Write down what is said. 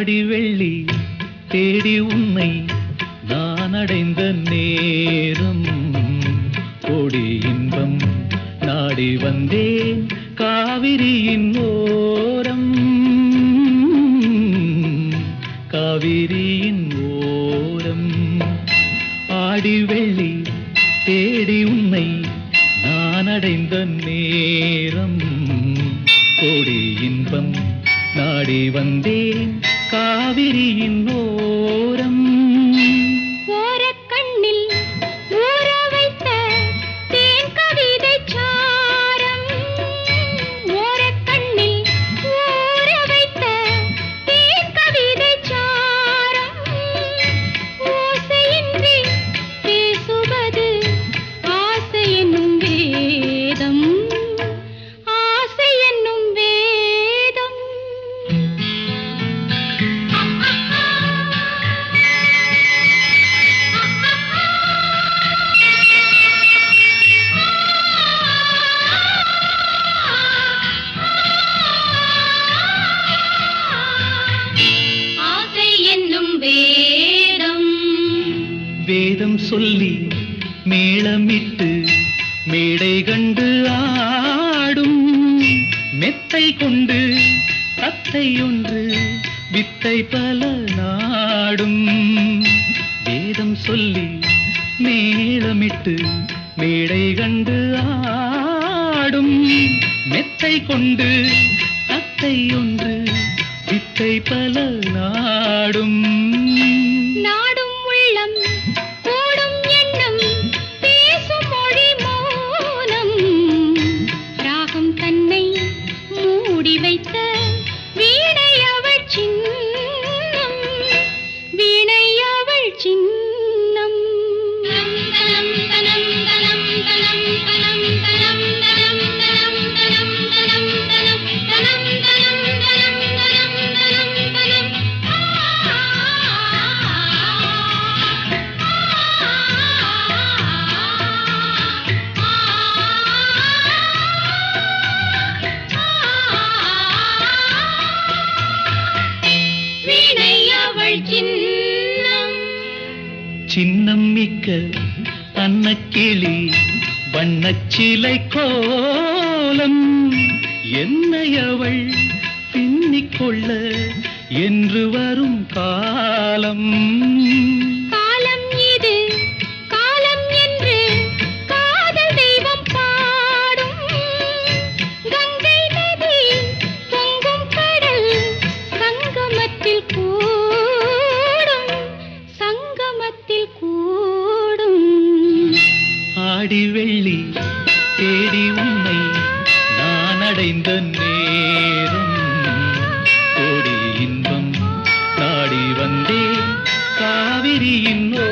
ஆடி வெள்ளி தேடி உன்னை நான் அடைந்த நேரம் கோடி இன்பம் நாடி வந்தேன் காவிரியின் ஓரம் காவிரியின் ஓரம் ஆடி வெள்ளி தேடி உன்னை நான் அடைந்த நேரம் கோடி இன்பம் நாடி வந்தேன் കാവിരിയോരം ഓരം என்னும் வேதம். வேதம் சொல்லி மேளமிட்டு மேடை கண்டு ஆடும். மெத்தை கொண்டு தத்தை ஒன்று வித்தை பல நாடும். வேதம் சொல்லி மேளமிட்டு மேடை கண்டு ஆடும். மெத்தை கொண்டு தத்தை ஒன்று இசை பல நாடும். நான் சின்னம் மிக்க அன்னக்கிளி வண்ணச்சிலை கோலம். என்னை அவள் பின்னிக்கொள்ள என்று வரும் காலம் காலம். தேடி வெள்ளி தேடி உன்னை நான் அடைந்த நேரம். கோடி இன்பம் நாடி வந்தே காவிரியின் ஓ